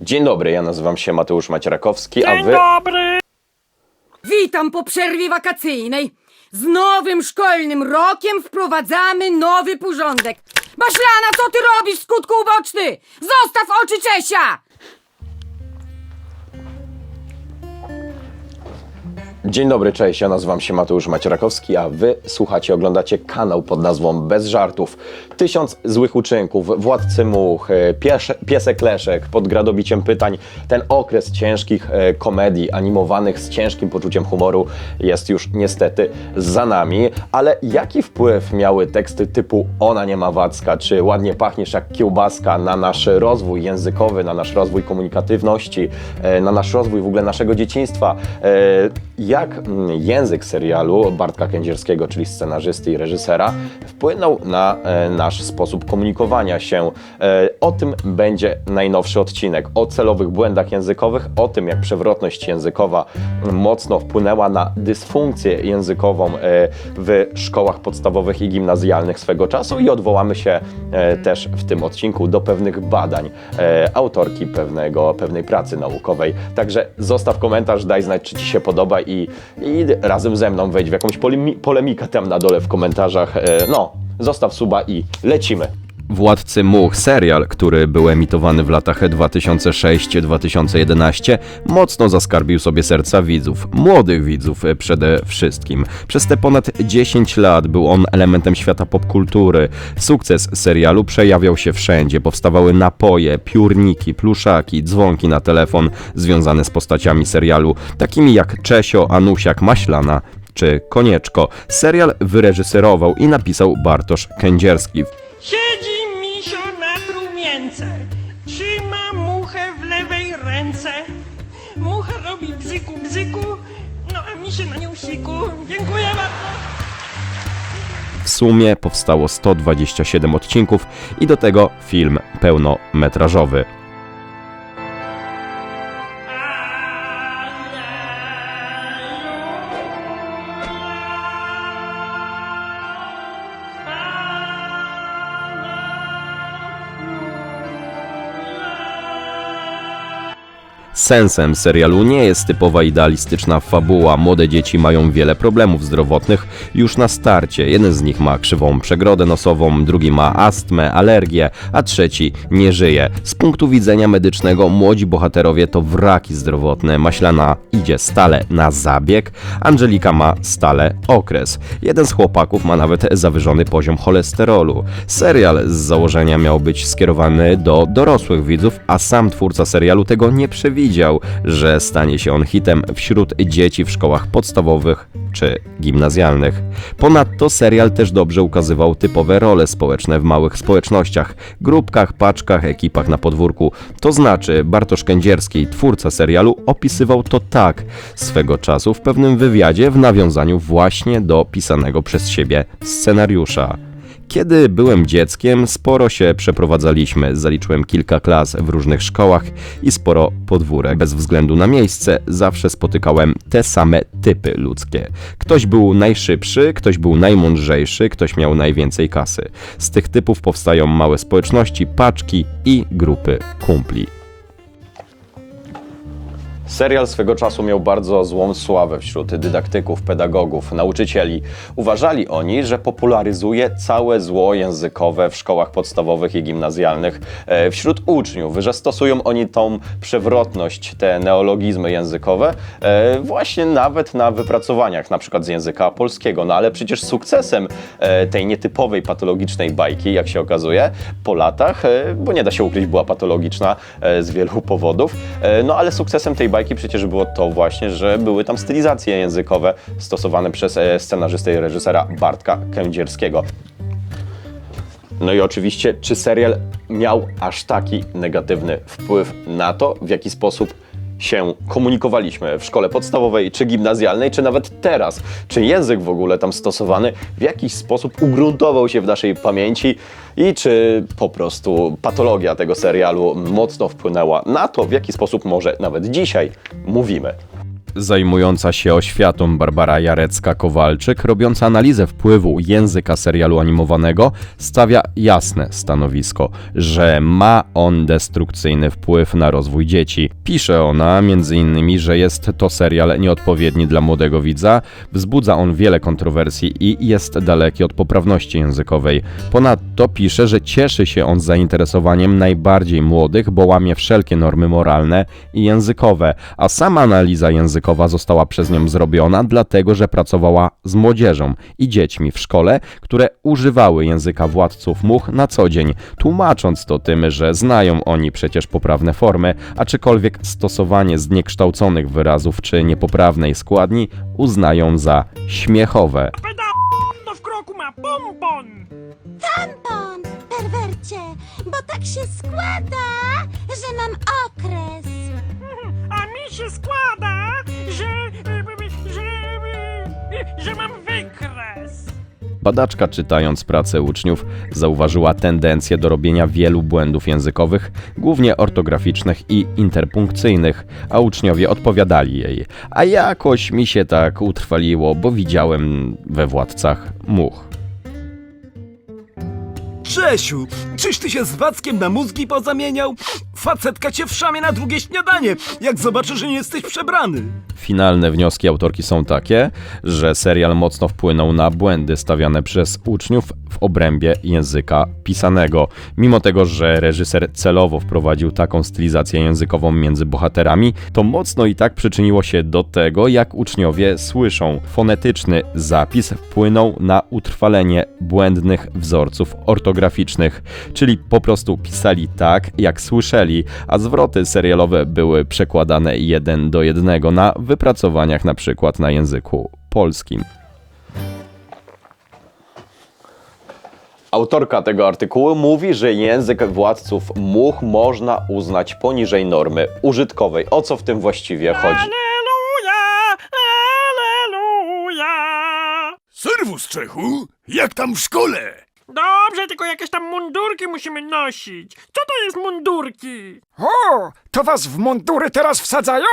Dzień dobry, ja nazywam się Mateusz Macierakowski, a Dzień wy... dobry! Witam po przerwie wakacyjnej. Z nowym szkolnym rokiem wprowadzamy nowy porządek. Maślana, co ty robisz, skutku uboczny? Zostaw oczy Czesia! Dzień dobry, cześć, ja nazywam się Mateusz Macierakowski, a wy słuchacie, oglądacie kanał pod nazwą Bez Żartów. Tysiąc złych uczynków, Władcy Much, e, piesze, Piesek Leszek, pod gradobiciem pytań. Ten okres ciężkich e, komedii animowanych z ciężkim poczuciem humoru jest już niestety za nami, ale jaki wpływ miały teksty typu Ona nie ma wacka, czy Ładnie pachniesz jak kiełbaska na nasz rozwój językowy, na nasz rozwój komunikatywności, e, na nasz rozwój w ogóle naszego dzieciństwa? Jak mm, język serialu Bartka Kędzierskiego, czyli scenarzysty i reżysera, wpłynął na e, nasz sposób komunikowania się? E, O tym będzie najnowszy odcinek. O celowych błędach językowych, o tym jak przewrotność językowa mocno wpłynęła na dysfunkcję językową e, w szkołach podstawowych i gimnazjalnych swego czasu i odwołamy się też w tym odcinku do pewnych badań autorki pewnego, pewnej pracy naukowej. Także zostaw komentarz, daj znać, czy Ci się podoba i, i razem ze mną wejdź w jakąś polemi- polemikę tam na dole w komentarzach. E, No, zostaw suba i lecimy. Władcy Much, serial, który był emitowany w latach 2006-2011, mocno zaskarbił sobie serca widzów, młodych widzów przede wszystkim. Przez te ponad 10 lat był on elementem świata popkultury. Sukces serialu przejawiał się wszędzie. Powstawały napoje, piórniki, pluszaki, dzwonki na telefon związane z postaciami serialu, takimi jak Czesio, Anusiak, Maślana czy Konieczko. Serial wyreżyserował i napisał Bartosz Kędzierski. Dziękuję bardzo. W sumie powstało 127 odcinków i do tego film pełnometrażowy. Sensem serialu nie jest typowa idealistyczna fabuła. Młode dzieci mają wiele problemów zdrowotnych już na starcie. Jeden z nich ma krzywą przegrodę nosową, drugi ma astmę, alergię, a trzeci nie żyje. Z punktu widzenia medycznego młodzi bohaterowie to wraki zdrowotne. Maślana idzie stale na zabieg, Angelika ma stale okres. Jeden z chłopaków ma nawet zawyżony poziom cholesterolu. Serial z założenia miał być skierowany do dorosłych widzów, a sam twórca serialu tego nie przewidział, że stanie się on hitem wśród dzieci w szkołach podstawowych czy gimnazjalnych. Ponadto serial też dobrze ukazywał typowe role społeczne w małych społecznościach, grupkach, paczkach, ekipach na podwórku. To znaczy, Bartosz Kędzierski, twórca serialu, opisywał to tak swego czasu w pewnym wywiadzie w nawiązaniu właśnie do pisanego przez siebie scenariusza. Kiedy byłem dzieckiem, sporo się przeprowadzaliśmy. Zaliczyłem kilka klas w różnych szkołach i sporo podwórek. Bez względu na miejsce, zawsze spotykałem te same typy ludzkie. Ktoś był najszybszy, ktoś był najmądrzejszy, ktoś miał najwięcej kasy. Z tych typów powstają małe społeczności, paczki i grupy kumpli. Serial swego czasu miał bardzo złą sławę wśród dydaktyków, pedagogów, nauczycieli. Uważali oni, że popularyzuje całe zło językowe w szkołach podstawowych i gimnazjalnych e, wśród uczniów, że stosują oni tą przewrotność, te neologizmy językowe e, właśnie nawet na wypracowaniach, na przykład z języka polskiego. No ale przecież sukcesem e, tej nietypowej patologicznej bajki, jak się okazuje, po latach, bo nie da się ukryć, była patologiczna z wielu powodów, no ale sukcesem tej bajki przecież było to właśnie, że były tam stylizacje językowe stosowane przez e, scenarzystę i reżysera Bartka Kędzierskiego. No i oczywiście, czy serial miał aż taki negatywny wpływ na to, w jaki sposób się komunikowaliśmy w szkole podstawowej czy gimnazjalnej, czy nawet teraz? Czy język w ogóle tam stosowany w jakiś sposób ugruntował się w naszej pamięci i czy po prostu patologia tego serialu mocno wpłynęła na to, w jaki sposób może nawet dzisiaj mówimy? Zajmująca się oświatą Barbara Jarecka-Kowalczyk, robiąca analizę wpływu języka serialu animowanego, stawia jasne stanowisko, że ma on destrukcyjny wpływ na rozwój dzieci. Pisze ona m.in., że jest to serial nieodpowiedni dla młodego widza, wzbudza on wiele kontrowersji i jest daleki od poprawności językowej. Ponadto pisze, że cieszy się on zainteresowaniem najbardziej młodych, bo łamie wszelkie normy moralne i językowe, a sama analiza językowa została przez nią zrobiona, dlatego że pracowała z młodzieżą i dziećmi w szkole, które używały języka władców much na co dzień, tłumacząc to tym, że znają oni przecież poprawne formy, aczkolwiek stosowanie zniekształconych wyrazów czy niepoprawnej składni uznają za śmiechowe. Pedał to w kroku ma pompon. Tampon, perwercie, bo tak się składa, że mam okres. A mi się składa, że... że... że mam wykres. Badaczka, czytając pracę uczniów, zauważyła tendencję do robienia wielu błędów językowych, głównie ortograficznych i interpunkcyjnych, a uczniowie odpowiadali jej. A jakoś mi się tak utrwaliło, bo widziałem we władcach much. Czesiu, czyś ty się z Wackiem na mózgi pozamieniał? Facetka cię w szamie na drugie śniadanie, jak zobaczy, że nie jesteś przebrany. Finalne wnioski autorki są takie, że serial mocno wpłynął na błędy stawiane przez uczniów w obrębie języka pisanego. Mimo tego, że reżyser celowo wprowadził taką stylizację językową między bohaterami, to mocno i tak przyczyniło się do tego, jak uczniowie słyszą. Fonetyczny zapis wpłynął na utrwalenie błędnych wzorców ortograficznych, czyli po prostu pisali tak, jak słyszeli, a zwroty serialowe były przekładane jeden do jednego na wypracowaniach na przykład na języku polskim. Autorka tego artykułu mówi, że język władców much można uznać poniżej normy użytkowej. O co w tym właściwie chodzi? Aleluja! Aleluja! Serwus, Czechu, jak tam w szkole? Dobrze, tylko jakieś tam mundurki musimy nosić. Co to jest mundurki? O, to was w mundury teraz wsadzają?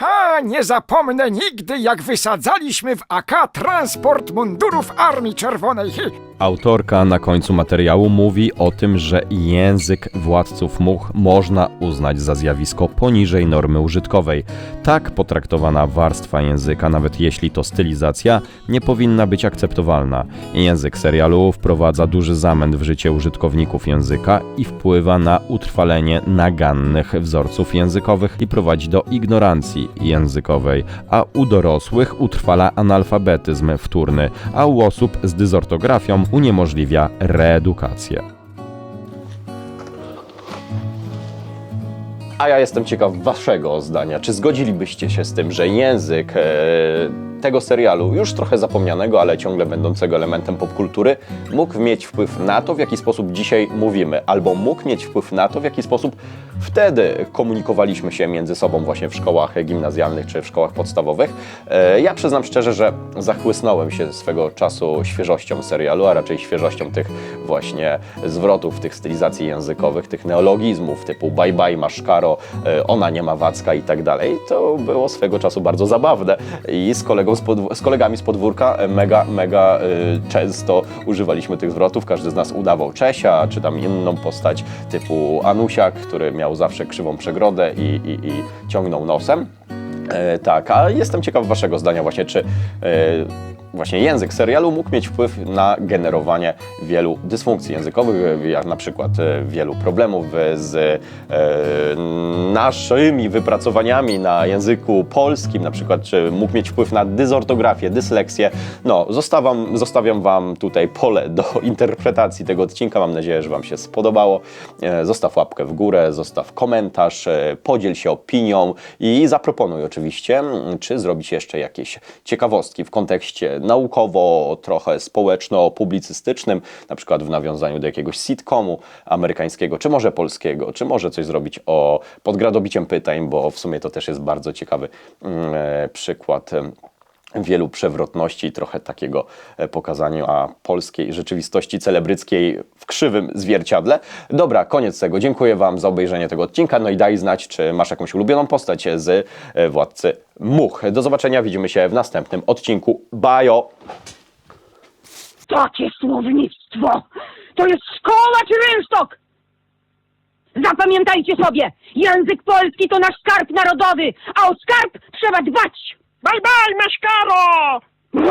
A, nie zapomnę nigdy, jak wysadzaliśmy w AK transport mundurów Armii Czerwonej. Autorka na końcu materiału mówi o tym, że język władców much można uznać za zjawisko poniżej normy użytkowej. Tak potraktowana warstwa języka, nawet jeśli to stylizacja, nie powinna być akceptowalna. Język serialu wprowadza duży zamęt w życie użytkowników języka i wpływa na utrwalenie nagannych wzorców językowych i prowadzi do ignorancji językowej, a u dorosłych utrwala analfabetyzm wtórny, a u osób z dysortografią uniemożliwia reedukację. A ja jestem ciekaw waszego zdania. Czy zgodzilibyście się z tym, że język e, tego serialu, już trochę zapomnianego, ale ciągle będącego elementem popkultury, mógł mieć wpływ na to, w jaki sposób dzisiaj mówimy, albo mógł mieć wpływ na to, w jaki sposób wtedy komunikowaliśmy się między sobą właśnie w szkołach gimnazjalnych czy w szkołach podstawowych. E, ja przyznam szczerze, że zachłysnąłem się swego czasu świeżością serialu, a raczej świeżością tych właśnie zwrotów, tych stylizacji językowych, tych neologizmów typu bye bye maszkaro, e, ona nie ma wacka i tak dalej. To było swego czasu bardzo zabawne i z, kolegą z, podw- z kolegami z podwórka e, mega, mega e, często używaliśmy tych zwrotów. Każdy z nas udawał Czesia, czy tam inną postać typu Anusiak, który miał zawsze krzywą przegrodę i, i, i ciągnął nosem. E, tak, a jestem ciekaw Waszego zdania właśnie, czy e, właśnie język serialu mógł mieć wpływ na generowanie wielu dysfunkcji językowych, jak na przykład e, wielu problemów e, z e, naszymi wypracowaniami na języku polskim, na przykład czy mógł mieć wpływ na dysortografię, dysleksję. No, zostawiam, zostawiam Wam tutaj pole do interpretacji tego odcinka. Mam nadzieję, że Wam się spodobało. Zostaw łapkę w górę, zostaw komentarz, podziel się opinią i zaproponuj oczywiście, czy zrobić jeszcze jakieś ciekawostki w kontekście naukowo, trochę społeczno-publicystycznym, na przykład w nawiązaniu do jakiegoś sitcomu amerykańskiego, czy może polskiego, czy może coś zrobić o pod gradobiciem pytań, bo w sumie to też jest bardzo ciekawy mm, e, przykład. Wielu przewrotności, trochę takiego e, pokazania polskiej rzeczywistości celebryckiej w krzywym zwierciadle. Dobra, koniec tego. Dziękuję Wam za obejrzenie tego odcinka. No i daj znać, czy masz jakąś ulubioną postać z e, Władcy Much. Do zobaczenia, widzimy się w następnym odcinku. Bajo! Takie słownictwo! To jest szkoła czy rynsztok? Zapamiętajcie sobie, język polski to nasz skarb narodowy, a o skarb trzeba dbać! Bye bye, Meszkaro!